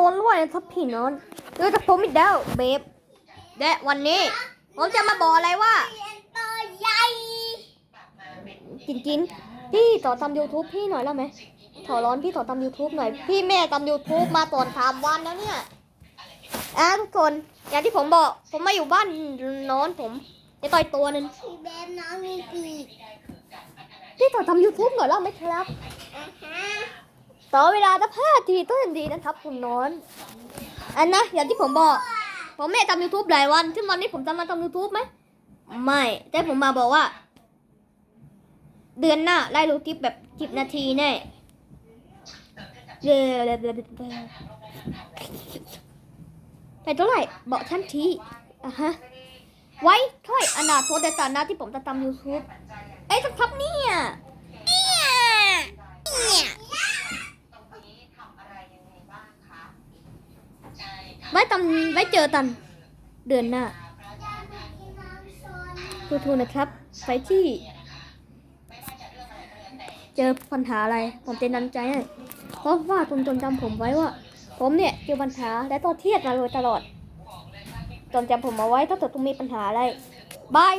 ตัวรวยนะครับพี่น้องเจอจากผมอีกแล้วเบฟและวันนี้ผมจะมาบอกอะไรว่าเรียนตัวใหญ่จริงๆพี่ต่อทำ YouTube พี่หน่อยแล้วไหมขอร้อนพี่ต่อทำ YouTube หน่อย พี่แม่ทำ YouTube มาตอนสามวันแล้วเนี่ยอะทุกคนอย่างที่ผมบอก ผมมาอยู่บ้านนอนผมจะต่อยตัวหนึงพี่เบมน้องมีปีกพี่ต่อทำ YouTube หน่อยแล้วไหมครับอะฮะ ต่อเวลาจะห้าทีต้นดีนะครับคุณนอน อันนะอย่างที่ผมบอก ผมไม่ทำ YouTube หลายวันซึ่งวันนี้ผมจะมาทำ YouTube ไหมไม่ แต่ผมมาบอกว่า เดือนหน้าไล่รู้คลิปแบบสิบนาทีแน่เย้ไปเท่าไหร่บอกฉันทีอะฮะไว้ถ้อยอนาคตแต่ตอนหน้าที่ผมจะทำ YouTube เอ้ยจะทับเนี่ยเนี่ยเนี่ย ไว้ตำไว้เจอตอนเดือนหน้าทูทูนะครับ ไปที่ เจอปัญหาอะไร ผมจะนนันใจให้เพราะว่าคุณจนจำผมไว้ว่า ผมเนี่ยเจอปัญหาและต้องเครียดมาโดยตลอดจนจำผมมาไว้ถ้าเกิดคุณมีปัญหาอะไรบาย